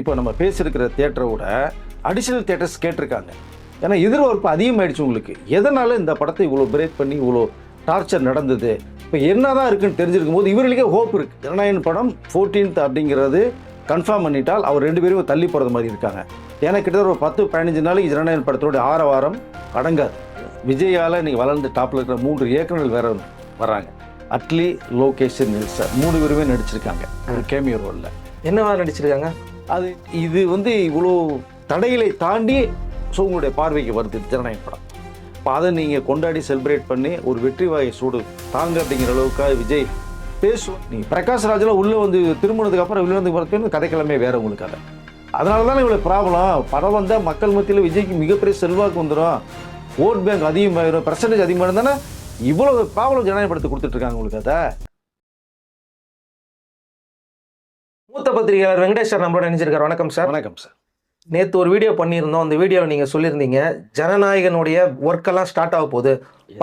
இப்போ நம்ம பேசியிருக்கிற தேட்டரை விட அடிஷ்னல் தேட்டர்ஸ் கேட்டிருக்காங்க. ஏன்னா எதிர்பார்ப்பு அதிகமாயிடுச்சு உங்களுக்கு. எதனால் இந்த படத்தை இவ்வளோ பிரேக் பண்ணி இவ்வளோ டார்ச்சர் நடந்தது? இப்போ என்னதான் இருக்குன்னு தெரிஞ்சிருக்கும் போது இவர்களுக்கே ஹோப் இருக்குது ஜனநாயகன் படம் 14th அப்படிங்கிறது கன்ஃபார்ம் பண்ணிட்டால் அவர் ரெண்டு பேரும் தள்ளி போகிறது மாதிரி இருக்காங்க. ஏன்னா கிட்டத்தட்ட ஒரு பத்து பதினஞ்சு நாளைக்கு ஜனநாயகன் படத்தோட ஆற வாரம் அடங்காது. விஜயால் இன்றைக்கி வளர்ந்து டாப்பில் இருக்கிற மூன்று இயக்குநர்கள் வேற வராங்க. அட்லி லோகேஷ் நில்சர் மூணு பேருமே நடிச்சிருக்காங்க. ஒரு கேமியோ ரோலில். என்னவா நடிச்சிருக்காங்க? அது இது வந்து இவ்வளோ தடைகளை தாண்டி ஸோ உங்களுடைய பார்வைக்கு வருது ஜனநாயக படம். இப்போ அதை நீங்கள் கொண்டாடி செலிப்ரேட் பண்ணி ஒரு வெற்றி வாயை சூடு. தாங்க அப்படிங்கிற அளவுக்காக விஜய் பேசுவோம் நீங்கள் பிரகாஷ் ராஜெலாம் உள்ளே வந்து திருமணத்துக்கு அப்புறம் வெளியே வந்து கதைக்கிழமை வேறு உங்களுக்கு அதை அதனால தானே இவ்வளோ ப்ராப்ளம் படம் வந்தால் மக்கள் மத்தியில் விஜய்க்கு மிகப்பெரிய செல்வாக்கு வந்துடும் ஓட் பேங்க் அதிகமாகிடும் பர்சன்டேஜ் அதிகமாக இருந்தானே இவ்வளோ ப்ராப்ளம் ஜனநாயக படத்தை கொடுத்துட்ருக்காங்க உங்களுக்கு அதை. பத்திரிகையாளர் வெங்கடேஷ் சார் நம்மளோட நினைச்சிருக்காரு வணக்கம் சார். வணக்கம் சார். நேற்று ஒரு வீடியோ பண்ணியிருந்தோம். அந்த வீடியோவில் நீங்கள் சொல்லியிருந்தீங்க ஜனநாயகனுடைய ஒர்க்கெல்லாம் ஸ்டார்ட் ஆக போகுது.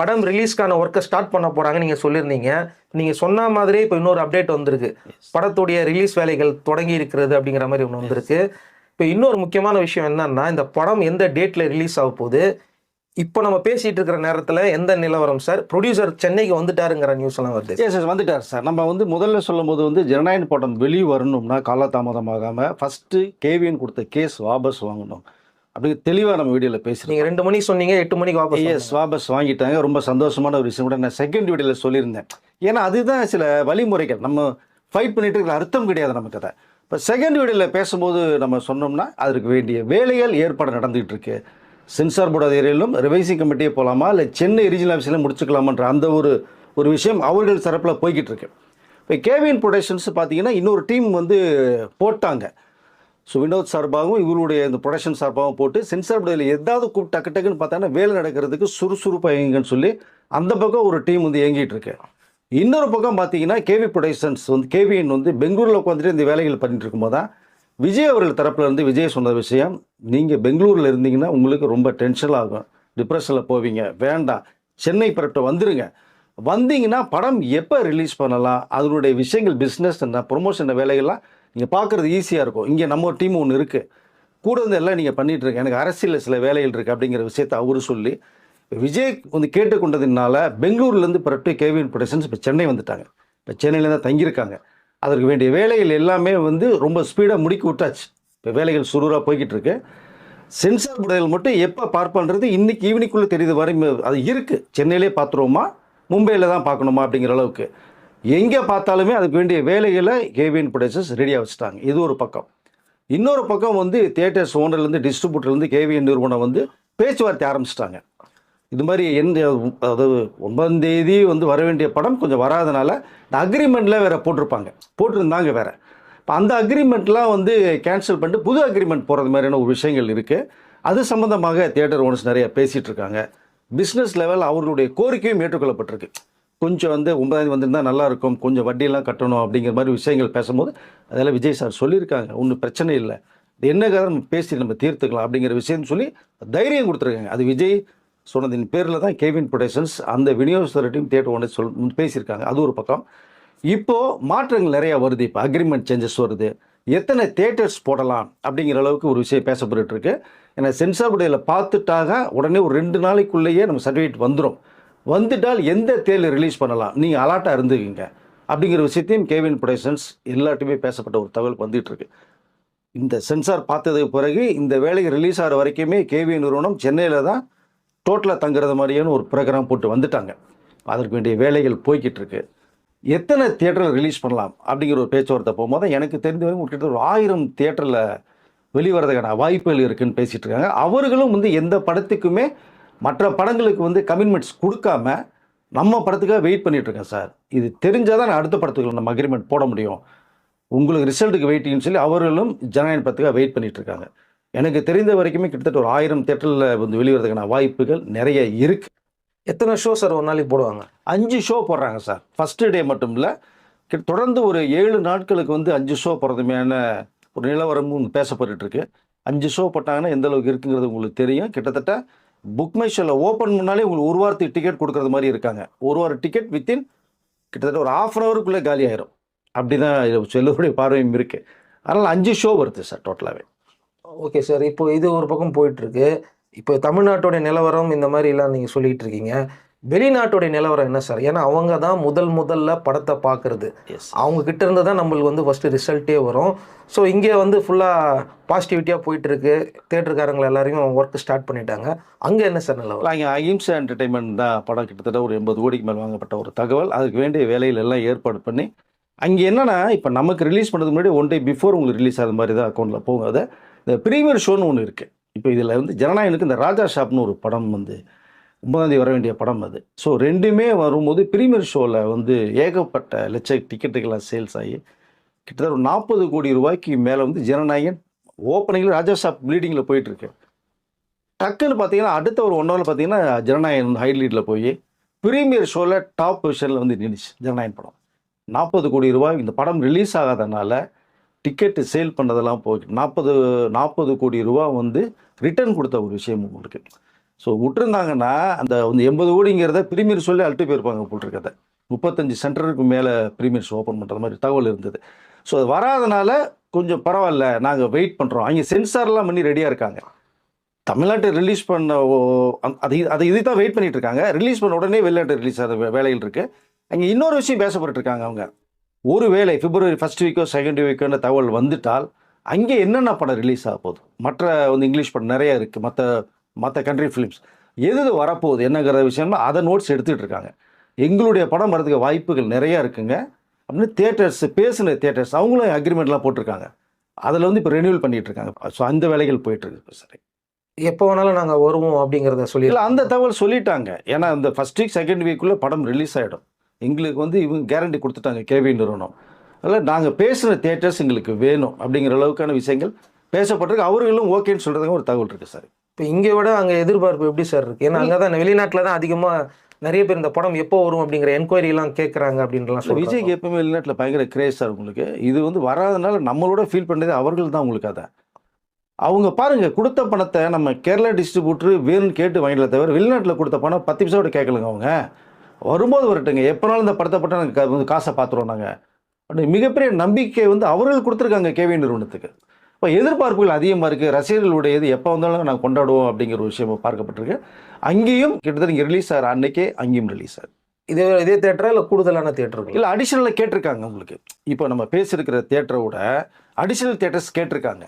படம் ரிலீஸ்க்கான ஒர்க்கை ஸ்டார்ட் பண்ண போகிறாங்க நீங்கள் சொல்லியிருந்தீங்க. நீங்கள் சொன்ன மாதிரியே இப்போ இன்னொரு அப்டேட் வந்திருக்கு. படத்துடைய ரிலீஸ் வேலைகள் தொடங்கி இருக்கிறது அப்படிங்கிற மாதிரி ஒன்று வந்திருக்கு. இப்போ இன்னொரு முக்கியமான விஷயம் என்னன்னா இந்த படம் எந்த டேட்டில் ரிலீஸ் ஆக போகுது? இப்போ நம்ம பேசிட்டு இருக்கிற நேரத்தில் எந்த நிலவரம் சார்? ப்ரொடியூசர் சென்னைக்கு வந்துட்டாருங்கிற நியூஸ் எல்லாம் வருது. எஸ் எஸ் வந்துட்டார் சார். நம்ம வந்து முதல்ல சொல்லும்போது வந்து ஜனநாயக படம் வெளியே வரணும்னா காலதாமதமாகாமல் ஃபஸ்ட்டு கேவிஎன் கொடுத்த கேஸ் வாபஸ் வாங்கணும். அப்படி தெளிவாக நம்ம வீடியோவில் பேசுகிறோம் நீங்கள் ரெண்டு மணிக்கு சொன்னீங்க எட்டு மணிக்கு வாபஸ் எஸ் வாபஸ் வாங்கிட்டாங்க. ரொம்ப சந்தோஷமான ஒரு விஷயம் கூட நான் செகண்ட் வீடியோவில் சொல்லியிருந்தேன். ஏன்னா அதுதான் சில வழிமுறைகள். நம்ம ஃபைட் பண்ணிட்டு இருக்கிற அர்த்தம் கிடையாது நமக்கு அதை இப்போ செகண்ட் வீடியோவில் பேசும்போது நம்ம சொன்னோம்னா அதற்கு வேண்டிய வேலைகள் ஏற்பாடு நடந்துகிட்டு இருக்கு. சென்சார் போர்டு அதிகாரிகளும் ரிவைசிங் கமிட்டியே போகலாமா இல்லை சென்னை ரீஜனல் ஆஃபீஸில் முடிச்சுக்கலாமான்ற அந்த ஒரு ஒரு விஷயம் அவர்கள் தரப்பில் போய்கிட்டு இருக்கு இப்போ கேவிஎன் ப்ரொடக்ஷன்ஸ் பார்த்தீங்கன்னா இன்னொரு டீம் வந்து போட்டாங்க. ஸோ வினோத் சார்பாகவும் இவருடைய இந்த ப்ரொடக்ஷன் சார்பாகவும் போட்டு சென்சார் போர்டில் ஏதாவது கூப்பிட்டு டக்கு டக்குன்னு பார்த்தோன்னா வேலை நடக்கிறதுக்கு சுறுசுறுப்பாக இயங்குங்கன்னு சொல்லி அந்த பக்கம் ஒரு டீம் வந்து இயங்கிட்டு இருக்கு இன்னொரு பக்கம் பார்த்தீங்கன்னா கேவி ப்ரொடக்ஷன்ஸ் வந்து கேவிஎன் வந்து பெங்களூரில் உட்காந்துட்டு இந்த வேலைகள் பண்ணிட்டு இருக்கும்போது தான் விஜய் அவர்கள் தரப்புலேருந்து விஜய் சொன்ன விஷயம் நீங்கள் பெங்களூரில் இருந்தீங்கன்னா உங்களுக்கு ரொம்ப டென்ஷன் ஆகும். டிப்ரெஷனில் போவீங்க. வேண்டாம். சென்னை பரப்பிட்ட வந்துடுங்க வந்தீங்கன்னா படம் எப்போ ரிலீஸ் பண்ணலாம்? அதனுடைய விஷயங்கள் பிஸ்னஸ் என்ன ப்ரொமோஷன் வேலைகள்லாம் நீங்கள் பார்க்குறது ஈஸியாக இருக்கும். இங்கே நம்ம டீம் ஒன்று இருக்குது கூட வந்து எல்லாம் நீங்கள் பண்ணிட்டு எனக்கு அரசியலில் சில வேலைகள் இருக்குது அப்படிங்கிற விஷயத்தை அவரு சொல்லி விஜய் வந்து கேட்டுக்கொண்டதுனால பெங்களூர்லேருந்து புறப்பட்டு கேவிஎன் ப்ரொடக்ஷன்ஸ் இப்போ சென்னை வந்துட்டாங்க. இப்போ சென்னையில் தான் தங்கியிருக்காங்க. அதற்கு வேண்டிய வேலைகள் எல்லாமே வந்து ரொம்ப ஸ்பீடாக முடிக்கி விட்டாச்சு. இப்போ வேலைகள் சுரூராக போய்கிட்டு இருக்கு சென்சார் புடைகள் மட்டும் எப்போ பார்ப்பான்றது இன்னைக்கு ஈவினிங்குள்ளே தெரியுது வரை அது இருக்குது சென்னையிலே பார்த்துருவோமா? மும்பையில் தான் பார்க்கணுமா அப்படிங்கிற அளவுக்கு. எங்கே பார்த்தாலுமே அதுக்கு வேண்டிய வேலைகளை கேவிஎன் ப்ரொடக்ஷன்ஸ் ரெடியாக வச்சுட்டாங்க. இது ஒரு பக்கம். இன்னொரு பக்கம் வந்து தியேட்டர்ஸ் ஓனர்லேருந்து டிஸ்ட்ரிபியூட்டர்லேருந்து கேவிஎன் நிறுவனம் வந்து பேச்சுவார்த்தை ஆரம்பிச்சிட்டாங்க. இது மாதிரி எந்த அதாவது ஒன்பதாம் தேதி வந்து வர வேண்டிய படம் கொஞ்சம் வராதனால இந்த அக்ரிமெண்ட்டில் வேறு போட்டிருப்பாங்க. போட்டிருந்தாங்க வேறு. இப்போ அந்த அக்ரிமெண்ட்லாம் வந்து கேன்சல் பண்ணிட்டு புது அக்ரிமெண்ட் போகிறது மாதிரியான ஒரு விஷயங்கள் இருக்குது அது சம்மந்தமாக தியேட்டர் ஓனர்ஸ் நிறைய பேசிகிட்டு இருக்காங்க. பிஸ்னஸ் லெவல் அவர்களுடைய கோரிக்கையும் ஏற்றுக்கொள்ளப்பட்டிருக்கு. கொஞ்சம் வந்து ஒன்பதாம் வந்திருந்தால் நல்லாயிருக்கும் கொஞ்சம் வட்டியெல்லாம் கட்டணும் அப்படிங்கிற மாதிரி விஷயங்கள் பேசும்போது அதெல்லாம் விஜய் சார் சொல்லியிருக்காங்க. ஒன்றும் பிரச்சனை இல்லை. இது என்ன கதை நம்ம பேசி நம்ம தீர்த்துக்கலாம் அப்படிங்கிற விஷயம்னு சொல்லி தைரியம் கொடுத்துருக்காங்க. அது விஜய் சொன்னதின் பேரில் தான் கேவின் ப்ரொடக்ஷன்ஸ் அந்த விநியோகஸ்தர்கிட்டையும் தேட்டர் ஒன்று சொல் பேசியிருக்காங்க. அது ஒரு பக்கம். இப்போது மாற்றங்கள் நிறையா வருது. இப்போ அக்ரிமெண்ட் சேஞ்சஸ் வருது. எத்தனை தேட்டர்ஸ் போடலாம் அப்படிங்கிற அளவுக்கு ஒரு விஷயம் பேசப்பட்டு இருக்கு. ஏன்னா சென்சார் உடையில் பார்த்துட்டாக உடனே ஒரு ரெண்டு நாளைக்குள்ளேயே நம்ம சர்டிஃபிகேட் வந்துடும் வந்துட்டால் எந்த தேர்ல ரிலீஸ் பண்ணலாம்? நீங்கள் அலாட்டாக இருந்துக்குங்க. அப்படிங்கிற விஷயத்தையும் கேவின் ப்ரொடக்ஷன்ஸ் எல்லாட்டுமே பேசப்பட்ட ஒரு தகவல் வந்துகிட்ருக்கு இந்த சென்சார் பார்த்ததுக்கு பிறகு இந்த வேலைக்கு ரிலீஸ் ஆகிற வரைக்குமே கேவி நிறுவனம் சென்னையில் தான் டோட்டலாக தங்குறது மாதிரியான ஒரு ப்ரோக்ராம் போட்டு வந்துட்டாங்க. அதற்கு வேண்டிய வேலைகள் போய்கிட்டு இருக்கு. எத்தனை தியேட்டரில் ரிலீஸ் பண்ணலாம் அப்படிங்கிற ஒரு பேச்சுவார்த்தை போகும்போது எனக்கு தெரிந்த வரைக்கும் கிட்டத்தட்ட ஒரு ஆயிரம் தியேட்டரில் வெளிவரதுக்கான வாய்ப்புகள் இருக்குன்னு பேசிகிட்டு இருக்காங்க. அவர்களும் வந்து எந்த படத்துக்குமே மற்ற படங்களுக்கு வந்து கமிட்மெண்ட்ஸ் கொடுக்காம நம்ம படத்துக்காக வெயிட் பண்ணிகிட்ருக்கேன் சார். இது தெரிஞ்சால் தான் நான் அடுத்த படத்துக்கு நம்ம அக்ரிமெண்ட் போட முடியும். உங்களுக்கு ரிசல்ட்டுக்கு வெயிட்டிங்னு சொல்லி அவர்களும் ஜனநாயக படத்துக்காக வெயிட் பண்ணிகிட்ருக்காங்க இருக்காங்க. எனக்கு தெரிந்த வரைக்குமே கிட்டத்தட்ட ஒரு ஆயிரம் தேட்டரில் வந்து வெளிவரதுக்கான வாய்ப்புகள் நிறைய இருக்குது எத்தனை ஷோ சார் ஒரு நாளைக்கு போடுவாங்க? அஞ்சு ஷோ போடுறாங்க சார் ஃபஸ்ட்டு டே மட்டும் இல்லை தொடர்ந்து ஒரு ஏழு நாட்களுக்கு வந்து அஞ்சு ஷோ போடுறதுமையான ஒரு நிலவரமும் பேசப்பட்டுட்டு இருக்கு அஞ்சு ஷோ போட்டாங்கன்னா எந்த அளவுக்கு இருக்குங்கிறது உங்களுக்கு தெரியும். கிட்டத்தட்ட புக் மை ஷோவில் ஓப்பன் பண்ணாலே உங்களுக்கு ஒரு வாரத்துக்கு டிக்கெட் கொடுக்குறது மாதிரி இருக்காங்க. ஒரு வாரம் டிக்கெட் வித்தின் கிட்டத்தட்ட ஒரு ஆஃப் அன் ஹவருக்குள்ளே காலி ஆயிரும். அப்படி தான் எல்லோருடைய பார்வையும் இருக்குது அதனால் அஞ்சு ஷோ வருது சார் டோட்டலாகவே ஓகே சார் இப்போ இது ஒரு பக்கம் போயிட்டு இருக்கு இப்போ தமிழ்நாட்டோட நிலவரம் இந்த மாதிரி எல்லாம் நீங்க சொல்லிட்டு இருக்கீங்க வெளிநாட்டோட நிலவரம் என்ன சார்? ஏன்னா அவங்க தான் முதல் முதல்ல படத்தை பார்க்கறது அவங்க கிட்ட இருந்து தான் நம்மளுக்கு வந்து ஃபர்ஸ்ட் ரிசல்ட்டே வரும். ஸோ இங்கே வந்து ஃபுல்லாக பாசிட்டிவிட்டியாக போயிட்டு இருக்கு தேட்டருக்காரங்களை எல்லாரையும் ஒர்க் ஸ்டார்ட் பண்ணிட்டாங்க. அங்கே என்ன சார் நிலவரம்? அங்கே அகிம்சா என்டர்டைன்மெண்ட் தான் படம் கிட்டத்தட்ட ஒரு எண்பது கோடிக்கு மேல் வாங்கப்பட்ட ஒரு தகவல். அதுக்கு வேண்டிய வேலைகள் எல்லாம் ஏற்பாடு பண்ணி அங்கே என்னன்னா இப்போ நமக்கு ரிலீஸ் பண்ணுறதுக்கு முன்னாடி ஒன் டே பிஃபோர் உங்களுக்கு ரிலீஸ் ஆகுது மாதிரி தான் அக்கௌண்ட்டில் போகும். அது இந்த ப்ரீமியர் ஷோன்னு ஒன்று இருக்குது இப்போ இதில் வந்து ஜனநாயகனுக்கு இந்த ராஜா ஷாப்னு ஒரு படம் வந்து ஒன்பதாந்தேதி வர வேண்டிய படம் அது. ஸோ ரெண்டுமே வரும்போது ப்ரீமியர் ஷோவில் வந்து ஏகப்பட்ட லட்ச டிக்கெட்டுகளாக சேல்ஸ் ஆகி கிட்டத்தட்ட ஒரு நாற்பது கோடி ரூபாய்க்கு மேலே வந்து ஜனநாயகன் ஓப்பனிங்கில் ராஜா ஷாப் ப்ளீடிங்கில் போயிட்டுருக்கு. டக்குன்னு பார்த்தீங்கன்னா அடுத்த ஒரு ஒன் ஹவரில் பார்த்தீங்கன்னா ஜனநாயகன் வந்து ஹை லீடில் போய் ப்ரீமியர் ஷோவில் டாப் பொசிஷனில் வந்து நின்றுச்சு ஜனநாயகன் படம். நாற்பது கோடி ரூபாய் இந்த படம் ரிலீஸ் ஆகாதனால டிக்கெட்டு சேல் பண்ணதெல்லாம் போய் நாற்பது நாற்பது கோடி ரூபா வந்து ரிட்டர்ன் கொடுத்த ஒரு விஷயம் உங்களுக்கு. ஸோ விட்டுருந்தாங்கன்னா அந்த வந்து எண்பது கோடிங்கிறத ப்ரீமியர் சொல்லி அழுட்டு போயிருப்பாங்க போட்டிருக்கதை முப்பத்தஞ்சு சென்டருக்கு மேலே ப்ரீமியர்ஸ் ஓப்பன் பண்ணுற மாதிரி தகவல் இருந்தது. ஸோ அது வராதனால கொஞ்சம் பரவாயில்ல நாங்கள் வெயிட் பண்ணுறோம் அங்கே சென்சார்லாம் பண்ணி ரெடியாக இருக்காங்க. தமிழ்நாட்டை ரிலீஸ் பண்ண ஓ- அந்த- அது அதை இது தான் வெயிட் பண்ணிட்டு இருக்காங்க. ரிலீஸ் பண்ண உடனே வெளிநாட்டு ரிலீஸ் ஆகிற வேலையில் இருக்குது அங்கே இன்னொரு விஷயம் பேசப்பட்டு இருக்காங்க அவங்க. ஒரு வேளை பிப்ரவரி ஃபர்ஸ்ட் வீக்கோ செகண்ட் வீக்கோன்னு தகவல் வந்துட்டால் அங்கே என்னென்ன படம் ரிலீஸ் ஆக போகுது? மற்ற வந்து இங்கிலீஷ் படம் நிறைய இருக்குது மற்ற மற்ற கண்ட்ரி ஃபிலிம்ஸ் எது எது வரப்போகுது? என்னங்கிற விஷயம்னா அதை நோட்ஸ் எடுத்துகிட்டு இருக்காங்க. எங்களுடைய படம் வரதுக்கு வாய்ப்புகள் நிறையா இருக்குங்க. அப்படின்னு தேட்டர்ஸ் பேசின தேட்டர்ஸ் அவங்களும் அக்ரிமெண்ட்லாம் போட்டிருக்காங்க. அதில் வந்து இப்போ ரெனியூவல் பண்ணிட்டு இருக்காங்க. ஸோ அந்த வேலைகள் போயிட்டு இருக்கு இப்போ சரி எப்போ வேணாலும் நாங்கள் வருவோம் அப்படிங்கிறத சொல்லி இல்லை அந்த தகவல் சொல்லிட்டாங்க. ஏன்னா இந்த ஃபர்ஸ்ட் வீக் செகண்ட் வீக்குள்ளே படம் ரிலீஸ் ஆகிடும் எங்களுக்கு வந்து இவங்க கேரண்டி கொடுத்துட்டாங்க கேவி நிறுவனம். அதில் நாங்கள் பேசுகிற தேட்டர்ஸ் எங்களுக்கு வேணும் அப்படிங்கிற அளவுக்கான விஷயங்கள் பேசப்பட்டிருக்கு. அவர்களும் ஓகேன்னு சொல்கிறதுக்கு ஒரு தகவல் இருக்குது சார் இப்போ இங்கே விட அங்கே எதிர்பார்ப்பு எப்படி சார் இருக்கு? ஏன்னா அங்கே தான் வெளிநாட்டில் தான் அதிகமாக நிறைய பேர் இந்த படம் எப்போ வரும் அப்படிங்கிற என்கொயரி எல்லாம் கேட்குறாங்க அப்படின்றலாம் சொல்லுவாங்க விஜய்க்கு எப்பவுமே வெளிநாட்டில் பயங்கர கிரேஸ் சார் உங்களுக்கு. இது வந்து வராதனால நம்மளோட ஃபீல் பண்ணது அவர்கள் தான் உங்களுக்கு அதை. அவங்க பாருங்க கொடுத்த பணத்தை நம்ம கேரளா டிஸ்ட்ரிபியூட்டர் வேணும்னு கேட்டு வாங்கிடல தவிர வெளிநாட்டில் கொடுத்த பணம் பத்து நிமிஷம் கேட்கலங்க அவங்க. வரும்போது வரட்டுங்க. எப்போனாலும் இந்த படத்தை பட்டம் நாங்கள் வந்து காசை பார்த்துருவோம் நாங்கள் அப்படி மிகப்பெரிய நம்பிக்கை வந்து அவர்கள் கொடுத்துருக்காங்க கேவி நிறுவனத்துக்கு. இப்போ எதிர்பார்ப்புகள் அதிகமாக இருக்குது ரசிகர்களுடையது எப்போ வந்தாலும் நாங்கள் கொண்டாடுவோம் அப்படிங்கிற ஒரு விஷயம் பார்க்கப்பட்டிருக்கு. அங்கேயும் கிட்டத்தட்ட இங்கே ரிலீஸ் ஆகிற அன்னைக்கே அங்கேயும் ரிலீஸ் ஆகுது. இதே இதே தேட்டரா இல்லை கூடுதலான தேட்டர்கள் இல்லை அடிஷனலாக கேட்டிருக்காங்க உங்களுக்கு. இப்போ நம்ம பேசியிருக்கிற தேட்டரை விட அடிஷனல் தேட்டர்ஸ் கேட்டிருக்காங்க.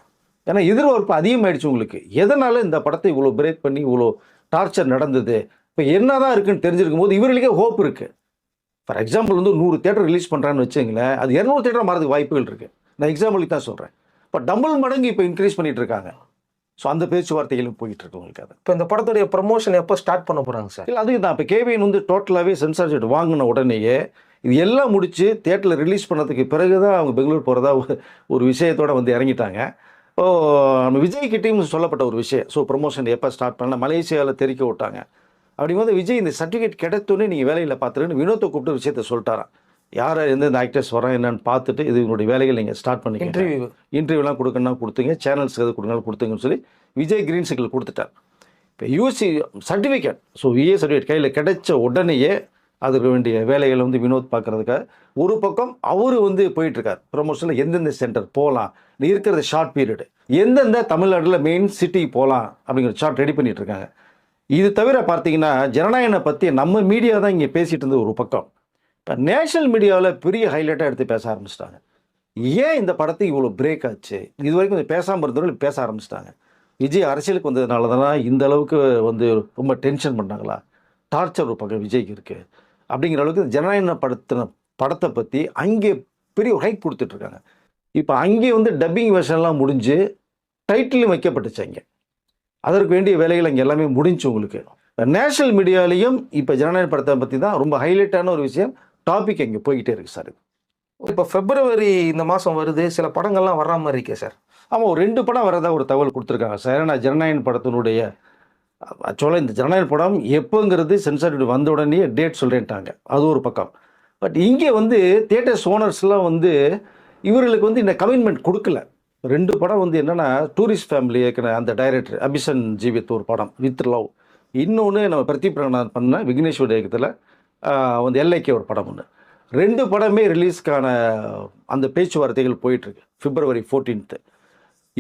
ஏன்னா எதிர்பார்ப்பு அதிகமாயிடுச்சு உங்களுக்கு. எதனால இந்த படத்தை இவ்வளோ பிரேக் பண்ணி இவ்வளோ டார்ச்சர் நடந்தது? இப்போ என்னதான் இருக்குன்னு தெரிஞ்சிருக்கும் போது இவர்களுக்கே ஹோப் இருக்குது ஃபார் எக்ஸாம்பிள் வந்து நூறு தேட்டர் ரிலீஸ் பண்ணுறான்னு வச்சுங்களேன் அது இரநூறு தேட்டர் மாறதுக்கு வாய்ப்புகள் இருக்குது நான் எக்ஸாம்பிளுக்கு தான் சொல்கிறேன் இப்போ டபுள் மடங்கு இப்போ இன்க்ரீஸ் பண்ணிட்டு இருக்காங்க. ஸோ அந்த பேச்சுவார்த்தைகளும் போயிட்டு இருக்கு உங்களுக்கு அது. இப்போ இந்த படத்துடைய ப்ரமோஷன் எப்போ ஸ்டார்ட் பண்ண போகிறாங்க சார்? இல்லை அதுக்கு தான் இப்போ கேவிஎன் வந்து டோட்டலாகவே சென்சார்ஷிப் வாங்கின உடனேயே இது எல்லாம் முடிச்சு தேட்டரில் ரிலீஸ் பண்ணதுக்கு பிறகு தான் அவங்க பெங்களூர் போகிறதா ஒரு விஷயத்தோட வந்து இறங்கிட்டாங்க. ஓ நம்ம விஜய் கிட்டேயும் சொல்லப்பட்ட ஒரு விஷயம். ஸோ ப்ரொமோஷன் எப்போ ஸ்டார்ட் பண்ணல மலேசியாவில் தெரிவிக்க விட்டாங்க. அப்படிங்கும்போது விஜய் இந்த சர்டிஃபிகேட் கிடைத்தோன்னே நீங்கள் வேலையில் பார்த்துருன்னு வினோத்தை கூப்பிட்டு விஷயத்த சொல்லிட்டாராம். யார் எந்தெந்த ஆக்டர்ஸ் வராங்க என்னன்னு பார்த்துட்டு இது உங்களுடைய வேலைகள் நீங்கள் ஸ்டார்ட் பண்ணிக்கிங்க. இன்டர்வியூ இன்டர்வியூலாம் கொடுக்கணும்னா கொடுத்துங்க சேனல்ஸ்க்கு எது கொடுக்கணும் கொடுத்துங்கன்னு சொல்லி விஜய் கிரீன் சிக்னல் கொடுத்துட்டார். இப்போ UC certificate so UA certificate கையில் கிடைச்ச உடனேயே அதுக்கு வேண்டிய வேலைகளை வந்து வினோத் பார்க்கறதுக்காக ஒரு பக்கம் அவர் வந்து போயிட்டுருக்கார். ப்ரொமோஷனில் எந்தெந்த சென்டர் போகலாம் இருக்கிறது ஷார்ட் பீரியடு எந்தெந்த தமிழ்நாட்டில் மெயின் சிட்டி போகலாம் அப்படிங்கிற ஷார்ட் ரெடி பண்ணிட்டு இருக்காங்க இது தவிர பார்த்தீங்கன்னா ஜனநாயகனை பற்றி நம்ம மீடியா தான் இங்கே பேசிகிட்டு இருந்தது ஒரு பக்கம். இப்போ நேஷனல் மீடியாவில் பெரிய ஹைலைட்டாக எடுத்து பேச ஆரம்பிச்சிட்டாங்க. ஏன் இந்த படத்துக்கு இவ்வளோ பிரேக் ஆச்சு? இது வரைக்கும் கொஞ்சம் பேசாமல் இருந்தவர்கள் பேச ஆரம்பிச்சிட்டாங்க. விஜய் அரசியலுக்கு வந்ததுனால தானே இந்த அளவுக்கு வந்து ரொம்ப டென்ஷன் பண்ணாங்களா? டார்ச்சர் ஒரு பக்கம் விஜய்க்கு இருக்குது அப்படிங்கிற அளவுக்கு இந்த ஜனநாயக படத்தின படத்தை பற்றி அங்கே பெரிய ஹைக் கொடுத்துட்ருக்காங்க இப்போ அங்கே வந்து டப்பிங் வெர்ஷன்லாம் முடிஞ்சு டைட்டிலும் வைக்கப்பட்டுச்சு அங்கே. அதற்கு வேண்டிய வேலைகள் அங்கே எல்லாமே முடிஞ்சு உங்களுக்கு. நேஷனல் மீடியாலையும் இப்போ ஜனநாயக படத்தை பற்றி தான் ரொம்ப ஹைலைட்டான ஒரு விஷயம். டாபிக் அங்கே போய்கிட்டே இருக்குது சார் இப்போ ஃபெப்ரவரி இந்த மாதம் வருது. சில படங்கள்லாம் வர்ற மாதிரி இருக்கே சார் ஆமாம் ஒரு ரெண்டு படம் வரதா ஒரு தகவல் கொடுத்துருக்காங்க சார் ஏன்னா ஜனநாயகன் படத்தினுடைய ஆக்சுவலாக இந்த ஜனநாயகன் படம் எப்போங்கிறது சென்சார் வந்த உடனே டேட் சொல்கிறேன்ட்டாங்க அது ஒரு பக்கம். பட் இங்கே வந்து தியேட்டர்ஸ் ஓனர்ஸ்லாம் வந்து இவர்களுக்கு வந்து இந்த கமிட்மெண்ட் கொடுக்கல. ரெண்டு படம் வந்து என்னென்னா டூரிஸ்ட் ஃபேமிலி இயக்கின அந்த டைரக்டர் அபிஷன் ஜீவித் ஒரு படம் வித் லவ் இன்னொன்று நம்ம பிரதீப் ரங்கநாத் பண்ண விக்னேஸ்வர் இயக்கத்தில் வந்து எல்ஐக்கே ஒரு படம் ஒன்று ரெண்டு படமே ரிலீஸ்க்கான அந்த பேச்சுவார்த்தைகள் போயிட்டுருக்கு. பிப்ரவரி ஃபோர்டீன்த்து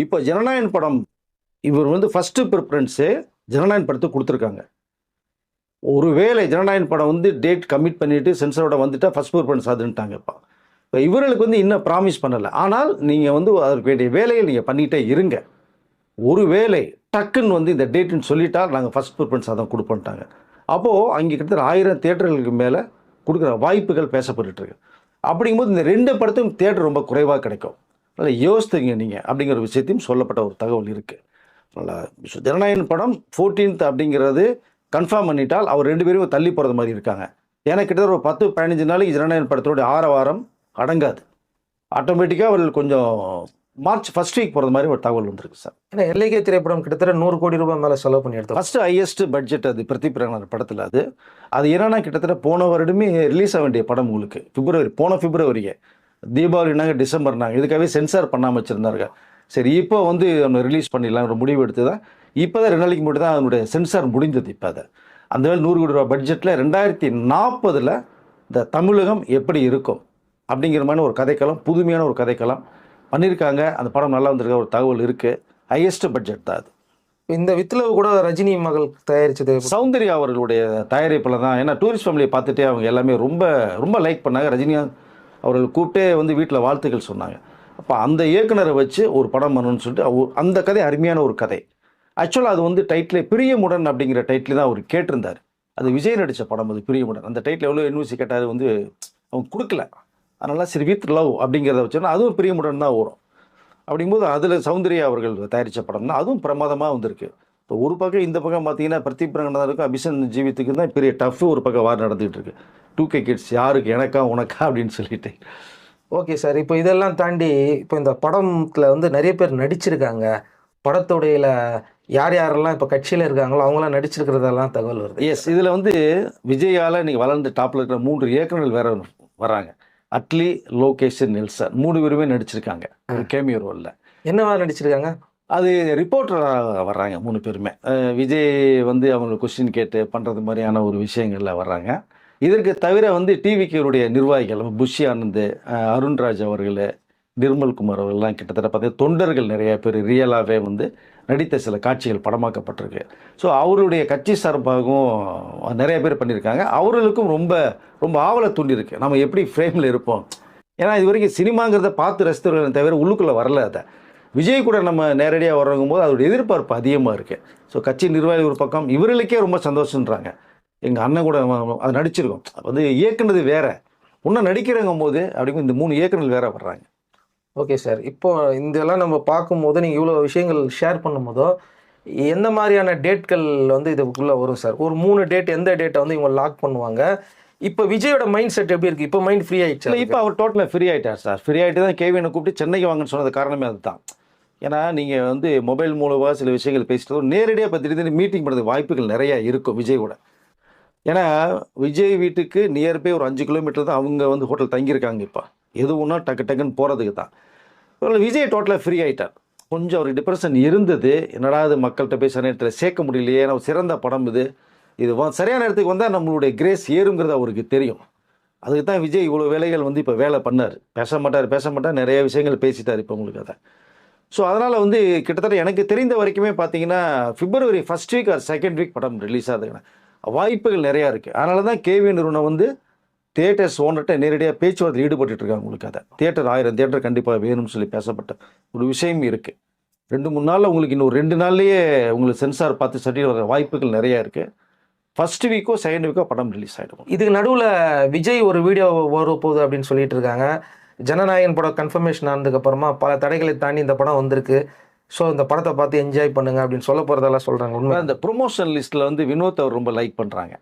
இப்போ ஜனநாயகன் படம் இவர் வந்து ஃபஸ்ட்டு ப்ரிஃபரன்ஸே ஜனநாயகன் படத்துக்கு கொடுத்துருக்காங்க. ஒருவேளை ஜனநாயகன் படம் வந்து டேட் கமிட் பண்ணிவிட்டு சென்சரோட வந்துட்டால் ஃபர்ஸ்ட் ப்ரிஃபரன்ஸ் அதுன்ட்டாங்க இப்போ. இவர்களுக்கு வந்து இன்னும் ப்ராமிஸ் பண்ணலை. ஆனால் நீங்கள் வந்து அதற்கு வேண்டிய வேலையை நீங்கள் பண்ணிகிட்டே இருங்க. ஒரு வேலை டக்குன்னு வந்து இந்த டேட்டுன்னு சொல்லிட்டா நாங்கள் ஃபஸ்ட் ப்ரிஃபரன்ஸ் அதை கொடுப்போன்ட்டாங்க அப்போது அங்கே கிட்டத்தட்ட ஆயிரம் தேட்டர்களுக்கு மேலே கொடுக்குற வாய்ப்புகள் பேசப்பட்டுட்டு அப்படிங்கும்போது இந்த ரெண்டு படத்தையும் தேட்டர் ரொம்ப குறைவாக கிடைக்கும். அதனால் யோசித்துங்க நீங்கள் அப்படிங்கிற விஷயத்தையும் சொல்லப்பட்ட ஒரு தகவல் இருக்குது அதனால் ஜனநாயகன் படம் 14th அப்படிங்கிறது கன்ஃபார்ம் பண்ணிட்டால் அவர் ரெண்டு பேரும் தள்ளி போகிறது மாதிரி இருக்காங்க. ஏன்னா கிட்டத்தட்ட ஒரு பத்து பதினஞ்சு நாளைக்கு ஜனநாயகன் படத்தோடைய ஆரவாரம் அடங்காது. ஆட்டோமேட்டிக்காக அவர்கள் கொஞ்சம் மார்ச் ஃபர்ஸ்ட் வீக் போகிறது மாதிரி ஒரு தகவல் வந்திருக்கு சார் ஏன்னா எல்லைக்கே திரைப்படம் கிட்டத்தட்ட நூறு கோடி ரூபாய் மேலே செலவு பண்ணி எடுத்தோம் ஃபர்ஸ்ட் ஹையஸ்ட் பட்ஜெட் அது பிரதீப் ரங்கநாத் படத்தில் அது. அது என்னன்னா கிட்டத்தட்ட போன வருடமே ரிலீஸ் ஆக வேண்டிய படம் உங்களுக்கு. பிப்ரவரி போன பிப்ரவரியே தீபாவளினாங்க டிசம்பர்னாங்க இதுக்காகவே சென்சார் பண்ணாமல் வச்சுருந்தாங்க சரி இப்போ வந்து நம்ம ரிலீஸ் பண்ணிடலாம் ஒரு முடிவு எடுத்து தான். இப்போ தான் ரெண்டு நாளைக்கு மட்டும் தான் அதனுடைய சென்சார் முடிந்தது இப்போ அதை. அந்த வேலை நூறு கோடி ரூபாய் பட்ஜெட்டில் ரெண்டாயிரத்தி நாற்பதில் இந்த தமிழகம் எப்படி இருக்கும்? அப்படிங்கிற மாதிரி ஒரு கதைக்களம் புதுமையான ஒரு கதைக்களம் பண்ணியிருக்காங்க. அந்த படம் நல்லா வந்திருக்க ஒரு தகவல் இருக்குது ஹையஸ்ட் பட்ஜெட் தான் அது. இந்த வித்லவ் கூட ரஜினி மகள் தயாரிச்சது சௌந்தர்யா அவர்களுடைய தயாரிப்பில் தான். ஏன்னா டூரிஸ்ட் ஃபேமிலியை பார்த்துட்டே அவங்க எல்லாமே ரொம்ப ரொம்ப லைக் பண்ணாங்க. ரஜினிகாந்த் அவர்கள் கூப்பிட்டே வந்து வீட்டில் வாழ்த்துக்கள் சொன்னாங்க. அப்போ அந்த இயக்குனரை வச்சு ஒரு படம் பண்ணணும்னு சொல்லிட்டு அந்த கதை அருமையான ஒரு கதை. ஆக்சுவலாக அது வந்து டைட்டில் பிரியமுடன் அப்படிங்கிற டைட்டில் தான் அவர் கேட்டிருந்தார். அது விஜய் நடித்த படம் அது பிரியமுடன். அந்த டைட்டில் எவ்வளோ யூனிவர்சிட்டி கேட்டார் வந்து அவங்க கொடுக்கல. அதனால சரி வித் லவ் அப்படிங்கிறத வச்சோன்னா அதுவும் பிரியமுடன் தான் வரும் அப்படிங்கும்போது அதில் சௌந்தர்யா அவர்கள் தயாரித்த படம் தான் அதுவும் பிரமாதமாக வந்திருக்கு. இப்போ ஒரு பக்கம் இந்த பக்கம் பார்த்தீங்கன்னா பிரதீப் ரங்கநாதனுக்கும் அபிஷன் ஜீவித்துக்கு தான் பெரிய டஃப் ஒரு பக்கம் வார் நடந்துகிட்டு இருக்கு. டூ கே கிட்ஸ் யாருக்கு எனக்கா உனக்கா அப்படின்னு சொல்லிட்டு. ஓகே சார் இப்போ இதெல்லாம் தாண்டி இப்போ இந்த படத்தில் வந்து நிறைய பேர் நடிச்சிருக்காங்க. படத்துடையில யார் யாரெல்லாம் இப்போ கட்சியில் இருக்காங்களோ அவங்களாம் நடிச்சிருக்கிறதெல்லாம் தகவல் வருது. எஸ் இதில் வந்து விஜயால் இன்னைக்கு வளர்ந்து டாப்பில் இருக்கிற மூன்று இயக்குநர்கள் வேற வராங்க. அட்லி லோகேஷ் நெல்சன் மூணு பேருமே நடிச்சிருக்காங்க. ஒரு கேமியோ ரோலில். என்னவா நடிச்சிருக்காங்க? அது ரிப்போர்ட்டராக வர்றாங்க மூணு பேருமே. விஜய் வந்து அவங்க கொஸ்டின் கேட்டு பண்ணுறது மாதிரியான ஒரு விஷயங்களில் வர்றாங்க. இதற்கு தவிர வந்து டிவிக்கினுடைய நிர்வாகிகள் புஷி ஆனந்த் அருண்ராஜ் அவர்கள் நிர்மல்குமார் அவர்கள்லாம் கிட்டத்தட்ட பார்த்தீங்கன்னா தொண்டர்கள் நிறைய பேர் ரியலாகவே வந்து நடித்த சில காட்சிகள் படமாக்கப்பட்டிருக்கு. ஸோ அவருடைய கட்சி சார்பாகவும் நிறைய பேர் பண்ணியிருக்காங்க. அவர்களுக்கும் ரொம்ப ரொம்ப ஆவலை தூண்டியிருக்கு. நம்ம எப்படி ஃப்ரேமில் இருப்போம்? ஏன்னா இது வரைக்கும் சினிமாங்கிறத பார்த்து ரசித்தவர்கள் தவிர உள்ளுக்குள்ளே வரல அதை. விஜய் கூட நம்ம நேரடியாக வர்றங்கும் போது அதோட எதிர்பார்ப்பு அதிகமாக இருக்குது ஸோ கட்சி நிர்வாகி ஒரு பக்கம் இவர்களுக்கே ரொம்ப சந்தோஷன்றாங்க எங்கள் அண்ணன் கூட அது நடிச்சிருக்கோம். அது வந்து இயக்குனது வேறு. இன்னும் நடிக்கிறங்கும் போது அப்படிங்கும் இந்த மூணு இயக்குநர்கள் வேற வர்றாங்க. ஓகே சார் இப்போ இதெல்லாம் நம்ம பார்க்கும்போது நீங்கள் இவ்வளோ விஷயங்கள் ஷேர் பண்ணும்போதோ எந்த மாதிரியான டேட்கள் வந்து இதுக்குள்ளே வரும் சார் ஒரு மூணு டேட் எந்த டேட்டை வந்து இவங்க லாக் பண்ணுவாங்க? இப்போ விஜயோட மைண்ட் செட் எப்படி இருக்குது இப்போ மைண்ட் ஃப்ரீ இல்லை இப்போ அவர் டோட்டலாக ஃப்ரீ ஆகிட்டார் சார் ஃப்ரீ ஆகிட்டு தான் கேவினை கூப்பிட்டு சென்னைக்கு வாங்கன்னு சொன்னது காரணமே அதுதான். ஏன்னா நீங்கள் வந்து மொபைல் மூலமாக சில விஷயங்கள் பேசிட்டு நேரடியாக இப்போ திடீர்னு மீட்டிங் பண்ணுறதுக்கு வாய்ப்புகள் நிறையா இருக்கும் விஜய் கூட ஏன்னா விஜய் வீட்டுக்கு நியர்பை ஒரு அஞ்சு கிலோமீட்டர் தான் அவங்க வந்து ஹோட்டல் தங்கியிருக்காங்க இப்போ. எது ஒன்றா டக்கு டக்குன்னு போகிறதுக்கு தான். விஜய் டோட்டலாக ஃப்ரீ ஆகிட்டார் கொஞ்சம் ஒரு டிப்ரெஷன் இருந்தது. என்னடா இது மக்கள்கிட்ட போய் சில நேரத்தில் சேர்க்க முடியலையே ஏன்னா சிறந்த படம் இது. இது சரியான இடத்துக்கு வந்தால் நம்மளுடைய கிரேஸ் ஏறுங்கிறது அவருக்கு தெரியும். அதுக்கு தான் விஜய் இவ்வளோ வேலைகள் வந்து இப்போ வேலை பண்ணார். பேச மாட்டார் பேச மாட்டார் நிறைய விஷயங்கள் பேசிட்டார் இப்போ உங்களுக்கு அதை. ஸோ அதனால் வந்து கிட்டத்தட்ட எனக்கு தெரிந்த வரைக்குமே பார்த்தீங்கன்னா February first week or second week படம் ரிலீஸ் ஆகுதுங்க. வாய்ப்புகள் நிறையா இருக்குது அதனால தான் கேவி நிறுவனம் வந்து தியேட்டர்ஸ் ஓனர்கிட்ட நேரடியாக பேச்சுவார்த்தை ஈடுபட்டுட்டு இருக்காங்க உங்களுக்கு அதை. தியேட்டர் ஆயிரம் தியேட்டர் கண்டிப்பாக வேணும்னு சொல்லி பேசப்பட்ட ஒரு விஷயம் இருக்குது ரெண்டு மூணு நாளில் உங்களுக்கு இன்னும் ரெண்டு நாள்லேயே உங்களுக்கு சென்சார் பார்த்து சர்டிஃபிகேட் வர வாய்ப்புகள் நிறையா இருக்குது ஃபர்ஸ்ட் வீக்கோ செகண்ட் வீக்கோ படம் ரிலீஸ் ஆகிடும் இதுக்கு நடுவில் விஜய் ஒரு வீடியோ வர போகுது அப்படின்னு சொல்லிட்டு இருக்காங்க. ஜனநாயகன் படம் கன்ஃபர்மேஷன் ஆனதுக்கு அப்புறமா பல தடைகளை தாண்டி இந்த படம் வந்திருக்கு. ஸோ இந்த படத்தை பார்த்து என்ஜாய் பண்ணுங்க அப்படின்னு சொல்ல போகிறதெல்லாம் சொல்கிறாங்க உண்மை. அந்த ப்ரொமோஷன் லிஸ்ட்டில் வந்து வினோத் அவர் ரொம்ப லைக் பண்ணுறாங்க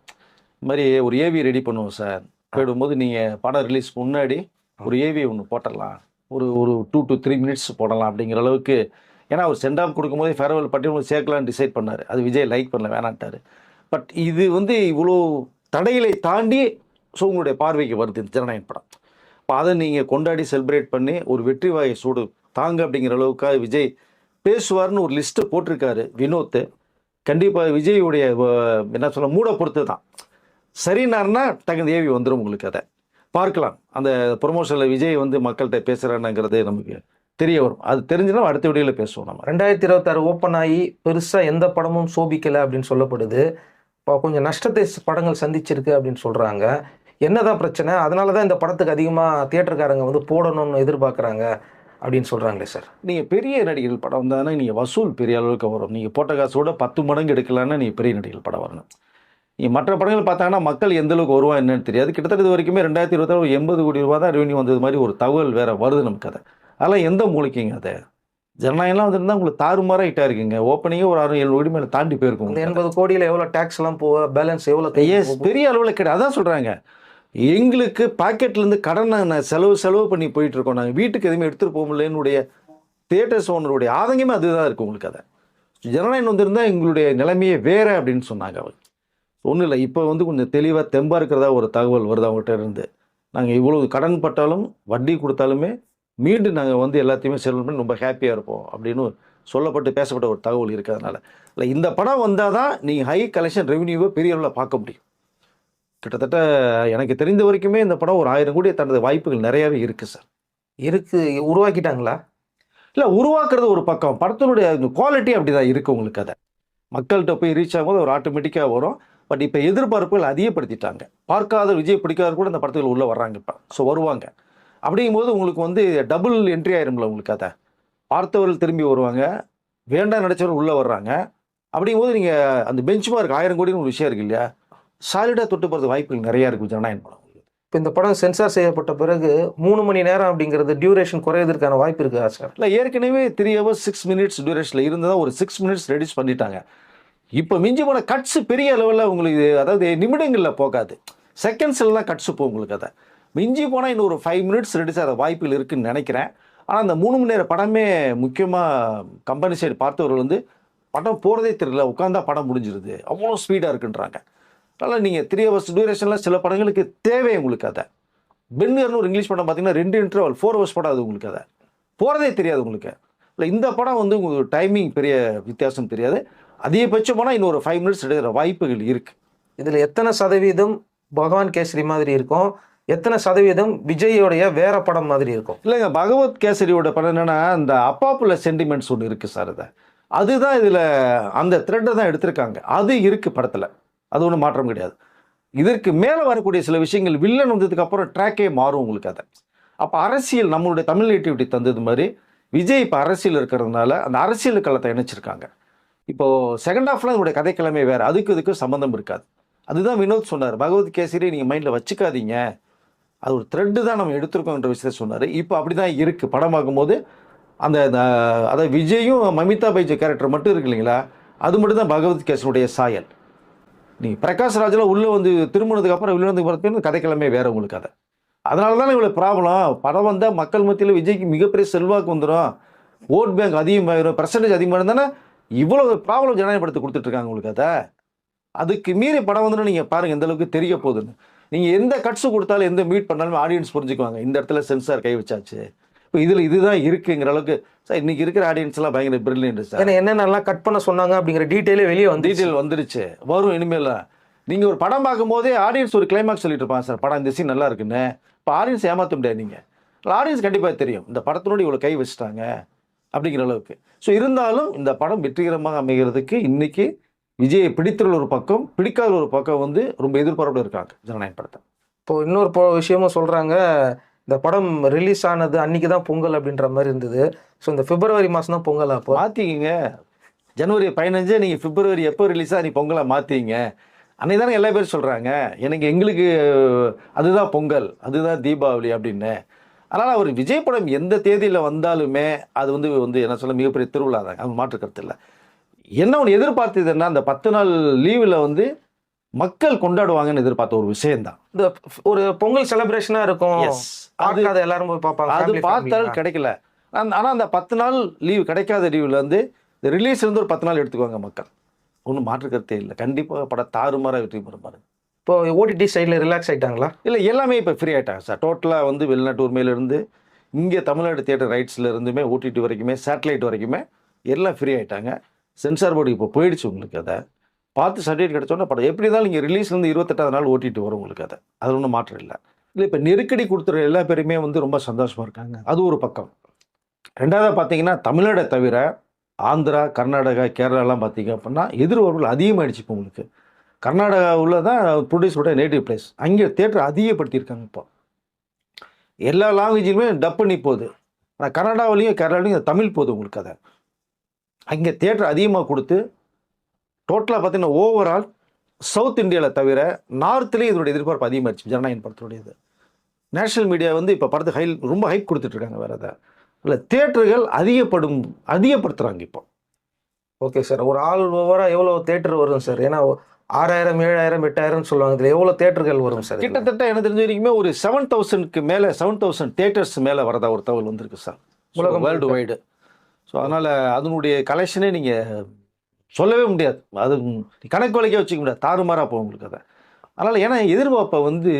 இந்த மாதிரி ஒரு ஏவி ரெடி பண்ணுவோம் சார். போயிடும்போது நீங்கள் படம் ரிலீஸ் முன்னாடி ஒரு ஏவி ஒன்று போட்டலாம் ஒரு ஒரு டூ டு த்ரீ மினிட்ஸ் போடலாம் அப்படிங்கிற அளவுக்கு. ஏன்னா அவர் சென்ட் ஆஃப் கொடுக்கும்போது ஃபேர்வெல் பட்டி ஒன்று சேர்க்கலாம்னு டிசைட் பண்ணார். அது விஜய் லைக் பண்ணல வேணான்ட்டார் பட் இது வந்து இவ்வளோ தடைகளை தாண்டி ஸோ உங்களுடைய பார்வைக்கு வருது இந்த ஜனநாயகன் படம். இப்போ அதை நீங்கள் கொண்டாடி செலிப்ரேட் பண்ணி ஒரு வெற்றி வாயை சூடு தாங்க அப்படிங்கிற அளவுக்காக விஜய் பேசுவார்னு ஒரு லிஸ்ட்டு போட்டிருக்காரு வினோத் கண்டிப்பாக விஜயுடைய என்ன சொல்ல மூட பொறுத்து தான் சரினார்னா தகுந்த ஏவி வந்துடும் உங்களுக்கு அதை. பார்க்கலாம். அந்த ப்ரொமோஷனில் விஜய் வந்து மக்கள்கிட்ட பேசுகிறானுங்கிறது நமக்கு தெரிய வரும். அது தெரிஞ்சுன்னா அடுத்த வீடியோவில் பேசுவோம் நம்ம. ரெண்டாயிரத்தி இருபத்தாறு ஓப்பன் ஆகி பெருசாக எந்த படமும் சோபிக்கலை அப்படின்னு சொல்லப்படுது. இப்போ கொஞ்சம் நஷ்டத்தை படங்கள் சந்திச்சிருக்கு அப்படின்னு சொல்கிறாங்க என்னதான் பிரச்சனை? அதனால தான் இந்த படத்துக்கு அதிகமாக தியேட்டருக்காரங்க வந்து போடணும்னு எதிர்பார்க்குறாங்க அப்படின்னு சொல்கிறாங்களே சார். நீங்கள் பெரிய நடிகர்கள் படம் வந்தாங்கன்னா நீங்கள் வசூல் பெரிய அளவுக்கு வரும். நீங்கள் போட்ட காசோட பத்து மடங்கு எடுக்கலான்னா நீங்கள் பெரிய நடிகர்கள் படம் வரணும். மற்ற படங்கள் பார்த்தாங்கன்னா மக்கள் எந்த அளவுக்கு வருவா என்னன்னு தெரியாது. கிட்டத்தட்ட இது வரைக்குமே ரெண்டாயிரத்தி இருபத்தாறு எண்பது கோடி ரூபா தான் ரெவன்யூ வந்தது மாதிரி ஒரு தகவல் வேற வருது நமக்கு அதை. அதெல்லாம் எந்த மூலிக்கைங்க அதை? ஜனநாயகம்லாம் வந்திருந்தா உங்களுக்கு தாறுமாறாக ஹிட்டாக இருக்குங்க. ஓப்பனிங்கே ஒரு ஆறு ஏழு கோடி மேலே தாண்டி போயிருக்கும் இந்த எண்பது கோடியில் எவ்வளோ டேக்ஸ் எல்லாம் போக பேலன்ஸ் எவ்வளோ எஸ் பெரிய அளவில் கிடையாது. அதான் சொல்கிறாங்க எங்களுக்கு பாக்கெட்லேருந்து கடனை நான் செலவு செலவு பண்ணி போயிட்டு இருக்கோம். நாங்கள் வீட்டுக்கு எதுவுமே எடுத்துகிட்டு போக முடியலன்னுடைய தியேட்டர்ஸ் ஓனருடைய ஆதங்கமே அதுதான் இருக்குது உங்களுக்கு அதை. ஜனநாயகம் வந்திருந்தால் எங்களுடைய நிலைமையே வேற அப்படின்னு சொன்னாங்க அவர் ஒன்றும் இல்லை. இப்போ வந்து கொஞ்சம் தெளிவாக தெம்பாக இருக்கிறதா ஒரு தகவல் வருது அவங்ககிட்ட இருந்து. நாங்கள் இவ்வளவு கடன் பட்டாலும் வட்டி கொடுத்தாலுமே மீண்டும் நாங்கள் வந்து எல்லாத்தையுமே செலவு பண்ணி ரொம்ப ஹாப்பியாக இருப்போம் அப்படின்னு சொல்லப்பட்டு பேசப்பட்ட ஒரு தகவல் இருக்கிறதுனால. இல்லை இந்த படம் வந்தால் தான் நீங்கள் ஹை கலெக்ஷன் ரெவன்யூவை பெரிய அளவில் பார்க்க முடியும். கிட்டத்தட்ட எனக்கு தெரிந்த வரைக்குமே இந்த படம் ஒரு ஆயிரம் கோடி தனது வாய்ப்புகள் நிறையாவே இருக்குது சார் இருக்கு. உருவாக்கிட்டாங்களா? இல்லை உருவாக்குறது ஒரு பக்கம். படத்தினுடைய குவாலிட்டி அப்படி தான் இருக்குது உங்களுக்கு அதை. மக்கள்கிட்ட போய் ரீச் ஆகும்போது ஒரு ஆட்டோமேட்டிக்காக வரும். பட் இப்போ எதிர்பார்ப்புகள் அதிகப்படுத்திட்டாங்க. பார்க்காத விஜய் பிடிக்காத கூட இந்த படத்துக்கு உள்ளே வர்றாங்க இப்போ. ஸோ வருவாங்க. அப்படிங்கும்போது உங்களுக்கு வந்து டபுள் என்ட்ரி ஆயிரும்ல உங்களுக்கு அதை பார்த்தவர்கள் திரும்பி வருவாங்க. வேண்டாம் நினச்சவர்கள் உள்ளே வர்றாங்க. அப்படிங்கும்போது நீங்கள் அந்த பெஞ்ச் மார்க் ஆயிரம் கோடின்னு ஒரு விஷயம் இருக்கு இல்லையா? சாலிடாக தொட்டு போகிறது வாய்ப்புகள் நிறையா இருக்குது ஜனநாயகம் படம். இப்போ இந்த படம் சென்சார் செய்யப்பட்ட பிறகு மூணு மணி நேரம் அப்படிங்கிறது டியூரேஷன் குறையதற்கான வாய்ப்பு இருக்கா சார் இல்லை ஏற்கனவே த்ரீ ஹவர்ஸ் சிக்ஸ் மினிட்ஸ் டியூரேஷனில் இருந்ததா ஒரு சிக்ஸ் மினிட்ஸ் ரெடியூஸ் பண்ணிட்டாங்க. இப்போ மிஞ்சி போன கட்ஸ் பெரிய லெவலில் உங்களுக்கு அதாவது நிமிடங்களில் போகாது. செகண்ட்ஸில் தான் கட்ஸ் போகும் உங்களுக்கு அதை. மிஞ்சி போனால் இன்னும் ஒரு ஃபைவ் மினிட்ஸ் ரெடியூஸ் ஆகிற வாய்ப்புகள் இருக்குதுன்னு நினைக்கிறேன். ஆனால் அந்த மூணு மணி நேர படமே முக்கியமாக கம்பெனி சைடு பார்த்தவர்கள் வந்து படம் போகிறதே தெரியல உட்காந்தா படம் முடிஞ்சிருது. அவ்வளோ ஸ்பீடாக இருக்குன்றாங்க. அதனால் நீங்கள் த்ரீ ஹவர்ஸ் டியூரேஷனில் சில படங்களுக்கு தேவை உங்களுக்கு அதை. பென்னர்னு ஒரு இங்கிலீஷ் படம் பார்த்தீங்கன்னா ரெண்டு இன்டர்வல் ஃபோர் ஹவர்ஸ் படம் அது உங்களுக்கு அதை. போகிறதே தெரியாது உங்களுக்கு. இல்லை இந்த படம் வந்து உங்களுக்கு டைமிங் பெரிய வித்தியாசம் தெரியாது. அதிகபட்சம் போனால் இன்னொரு ஃபைவ் மினிட்ஸ் எடுக்கிற வாய்ப்புகள் இருக்குது இதில் எத்தனை சதவீதம் பகவான் கேசரி மாதிரி இருக்கும்? எத்தனை சதவீதம் விஜயோடைய வேற படம் மாதிரி இருக்கும்? இல்லைங்க பகவத் கேசரியோட படம் என்னென்னா இந்த அப்பாப்புல சென்டிமெண்ட்ஸ் ஒன்று இருக்குது சார் அதை அதுதான் இதில் அந்த த்ரெட்டை தான் எடுத்திருக்காங்க. அது இருக்குது படத்தில். அது ஒன்றும் மாற்றம் கிடையாது. இதற்கு மேலே வரக்கூடிய சில விஷயங்கள் வில்லன் வந்ததுக்கு அப்புறம் ட்ராக்கே மாறும் உங்களுக்கு அதை. அப்போ அரசியல் நம்மளுடைய தமிழ் நேட்டிவிட்டி தந்தது மாதிரி விஜய் இப்போ அரசியல் இருக்கிறதுனால அந்த அரசியல் களத்தை இணைச்சிருக்காங்க. இப்போது செகண்ட் ஹாஃப்ல உங்களுடைய கதைக்கிழமை வேறு. அதுக்கு இதுக்கு சம்மந்தம் இருக்காது. அதுதான் வினோத் சொன்னார். பகவத் கேசரி நீங்கள் மைண்டில் வச்சுக்காதீங்க. அது ஒரு த்ரெட்டு தான் நம்ம எடுத்திருக்கோன்ற விஷயத்த சொன்னார். இப்போ அப்படி தான் இருக்குது படம் பார்க்கும்போது அந்த அந்த அதாவது விஜயும் மமிதா பைஜ் கேரக்டர் மட்டும் இருக்கு இல்லைங்களா? அது மட்டும் தான் பகவத் கேசனுடைய சாயல். நீங்கள் பிரகாஷ் ராஜெலாம் உள்ளே வந்து திருமணத்துக்கு அப்புறம் வெளியே வந்து பார்த்தீங்கன்னா கதைக்கிழமை வேறு உங்களுக்கு கதை. அதனால தான் இவ்வளோ ப்ராப்ளம் படம் வந்தால் மக்கள் மத்தியில் விஜய்க்கு மிகப்பெரிய செல்வாக்கு வந்துடும் ஓட் பேங்க் அதிகமாகிடும் பர்சன்டேஜ் அதிகமாக இருந்தானே இவ்வளோ ப்ராப்ளம் ஜனநாயகப்படுத்தி கொடுத்துட்ருக்காங்க உங்களுக்கு அதை? அதுக்கு மீறி படம் வந்துட்டு நீங்கள் பாருங்கள் எந்த அளவுக்கு தெரிய போகுதுன்னு. நீங்கள் எந்த கட்ஸு கொடுத்தாலும் எந்த மீட் பண்ணாலும் ஆடியன்ஸ் புரிஞ்சுக்குவாங்க. இந்த இடத்துல சென்சார் கை வச்சாச்சு. இப்போ இதில் இதுதான் இருக்குங்கிற அளவுக்கு சார் இன்னைக்கு இருக்கிற ஆடியன்ஸ் எல்லாம் பயங்கர பிரில்லியன்ட் சார். ஏன்னா என்னென்னலாம் கட் பண்ண சொன்னாங்க அப்படிங்கிற டீட்டெயிலே வெளியே வந்து டீட்டெயில் வந்துருச்சு. வரும் இனிமேல். நீங்கள் ஒரு படம் பார்க்கும்போதே ஆடியன்ஸ் ஒரு கிளைமாக்ஸ் சொல்லிட்டு இருப்பாங்க சார். படம் இந்த சீன் நல்லா இருக்குன்னு. இப்போ ஆடியன்ஸ் ஏமாற்ற முடியாது நீங்கள் ஆடியன்ஸ் கண்டிப்பாக தெரியும். இந்த படத்தினோட இவ்வளோ கை வச்சுட்டாங்க. அப்படிங்கிற அளவுக்கு. ஸோ இருந்தாலும் இந்த படம் வெற்றிகரமாக அமைகிறதுக்கு இன்னைக்கு விஜயை பிடித்துள்ள ஒரு பக்கம் பிடிக்காத ஒரு பக்கம் வந்து ரொம்ப எதிர்பார்ப்போட இருக்காங்க ஜனநாயக படத்தை. இப்போ இன்னொரு பொ விஷயமும் சொல்கிறாங்க இந்த படம் ரிலீஸ் ஆனது அன்னைக்கு தான் பொங்கல் அப்படின்ற மாதிரி இருந்தது. ஸோ இந்த பிப்ரவரி மாதம் தான் பொங்கல் அப்போ. மாற்றிக்கிங்க ஜனவரி பதினஞ்சு நீங்கள் பிப்ரவரி எப்போ ரிலீஸாக நீ பொங்கலை மாற்றிங்க அன்னைக்கு தானே எல்லா பேரும் சொல்கிறாங்க எனக்கு எங்களுக்கு அதுதான் பொங்கல் அதுதான் தீபாவளி அப்படின்னு. அதனால் அவர் விஜய் படம் எந்த தேதியில் வந்தாலுமே அது வந்து வந்து என்ன சொல்ல மிகப்பெரிய திருவிழா தான். அது மாற்று கருத்து இல்லை. என்ன ஒன்று எதிர்பார்த்தது என்ன? அந்த பத்து நாள் லீவில் வந்து மக்கள் கொண்டாடுவாங்கன்னு எதிர்பார்த்த ஒரு விஷயம்தான். இந்த ஒரு பொங்கல் செலிப்ரேஷனாக இருக்கும். அது பார்க்காத எல்லாரும் போய் பார்ப்பாங்க அது பார்த்தாலும். கிடைக்கல. ஆனால் அந்த பத்து நாள் லீவ் கிடைக்காத லீவில் வந்து ரிலீஸ் இருந்து ஒரு பத்து நாள் எடுத்துக்குவாங்க மக்கள். ஒன்றும் மாற்று கருத்தே இல்லை. கண்டிப்பாக படம் தாறுமாறாக வெற்றி பெறும் பாருங்க. இப்போ ஓடிடி சைடில் ரிலாக்ஸ் ஆகிட்டாங்களா இல்லை எல்லாமே இப்போ ஃப்ரீ ஆகிட்டாங்க சார் டோட்டலாக வந்து வெளிநாட்டு உரிமையிலேருந்து இங்கே தமிழ்நாடு தியேட்டர் ரைட்ஸில் இருந்துமே ஓடிடி வரைக்குமே சேட்டலைட் வரைக்குமே எல்லாம் ஃப்ரீ ஆகிட்டாங்க சென்சார் போர்டு இப்போ போயிடுச்சு உங்களுக்கு அதை. பார்த்து சர்டிஃபிகேட் கிடச்சோன்னா படம். எப்படி இருந்தாலும் நீங்கள் ரிலீஸ்லேருந்து இருபத்தெட்டாவது நாள் ஓட்டிட்டு வரும் உங்களுக்கு அதை. அது ஒன்றும் மாற்றம் இல்லை. இல்லை இப்போ நெருக்கடி கொடுத்துற எல்லா பேருமே வந்து ரொம்ப சந்தோஷமாக இருக்காங்க. அது ஒரு பக்கம். ரெண்டாவது பார்த்தீங்கன்னா தமிழ்நாடை தவிர ஆந்திரா கர்நாடகா கேரளாலாம் பார்த்தீங்க அப்படின்னா எதிர்வர்கள் அதிகமாகிடுச்சு இப்போ உங்களுக்கு. கர்நாடகாவில் தான் ப்ரொடியூஸோட நேட்டிவ் பிளேஸ் அங்கே தேட்டர் அதிகப்படுத்தியிருக்காங்க இப்போ. எல்லா லாங்குவேஜிலுமே டப் பண்ணி போகுது. ஆனால் கன்னடாவிலையும் கேரளாவிலையும் தமிழ் போகுது உங்களுக்கு அதை அங்கே தேட்டர் அதிகமாக கொடுத்து டோட்டலாக பார்த்தீங்கன்னா ஓவரால் சவுத் இந்தியாவில் தவிர நார்த்லேயும் இதனுடைய எதிர்பார்ப்பு அதிகமாகிடுச்சு ஜனநாயகன் படத்தினுடையது. நேஷனல் மீடியா வந்து இப்போ படத்துக்கு ஹை ரொம்ப ஹைப் கொடுத்துட்ருக்காங்க வேறு அதை இல்லை தேட்டர்கள் அதிகப்படும் அதிகப்படுத்துகிறாங்க இப்போ. ஓகே சார் ஒரு ஆள் ஓவராக எவ்வளோ தேட்டர் வரும் சார் ஏன்னா ஆறாயிரம் ஏழாயிரம் எட்டாயிரம்னு சொல்லுவாங்க. இதில் எவ்வளோ தேட்டர்கள் வரும் சார்? கிட்டத்தட்ட எனக்கு தெரிஞ்ச வரைக்குமே ஒரு செவன் தௌசண்ட்க்கு மேலே செவன் தௌசண்ட் தேட்டர்ஸ் மேலே வரதா ஒரு தகவல் வந்திருக்கு சார். உலகம் வேர்ல்டு வைடு ஸோ அதனால் அதனுடைய கலெக்ஷனே நீங்கள் சொல்லவே முடியாது. அது கணக்கு வழக்கே வச்சுக்க முடியாது. தாறுமாறாக போகும் உங்களுக்கு அதை. அதனால் ஏன்னா எதிர்பார்ப்பை வந்து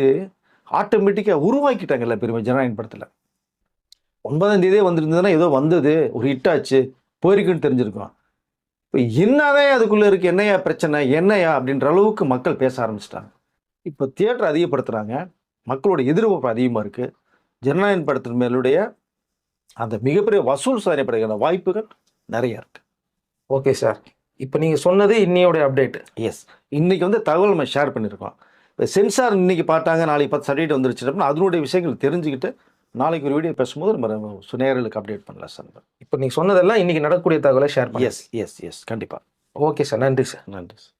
ஆட்டோமேட்டிக்காக உருவாக்கிட்டாங்க எல்லா பேருமே ஜனநாயகம் படத்தில். ஒன்பதாம் தேதியே வந்திருந்ததுன்னா ஏதோ வந்தது ஒரு ஹிட் ஆச்சு போயிருக்குன்னு தெரிஞ்சிருக்கும். இப்போ என்னதான் அதுக்குள்ளே இருக்குது என்னையா பிரச்சனை என்னையா அப்படின்ற அளவுக்கு மக்கள் பேச ஆரம்பிச்சிட்டாங்க. இப்போ தியேட்டர் அதிகப்படுத்துகிறாங்க மக்களோட எதிர்பார்ப்பு அதிகமாக இருக்குது ஜனநாயகம் படத்தின் மேலுடைய அந்த மிகப்பெரிய வசூல் சாதனை படைக்கிற வாய்ப்புகள் நிறைய இருக்கு. Okay sir. இப்போ நீங்கள் சொன்னது இன்னையோட அப்டேட் எஸ் இன்னைக்கு வந்து தகவல் நம்ம ஷேர் பண்ணியிருக்கோம். இப்போ சென்சார் இன்னைக்கு பார்த்தாங்க நாளைக்கு பத்து சர்டிஃபிகேட் வந்துருச்சு அப்படின்னா அதனுடைய விஷயங்கள் தெரிஞ்சுக்கிட்டு நாளைக்கு ஒரு வீடியோ பேசும்போது நம்ம சுநேரலுக்கு அப்டேட் பண்ணலாம் சார் இப்போ நீங்கள் சொன்னதெல்லாம் இன்னைக்கு நடக்கக்கூடிய தகவலை ஷேர் பண்ணி எஸ் எஸ் எஸ் கண்டிப்பாக ஓகே சார் நன்றி சார் நன்றி சார்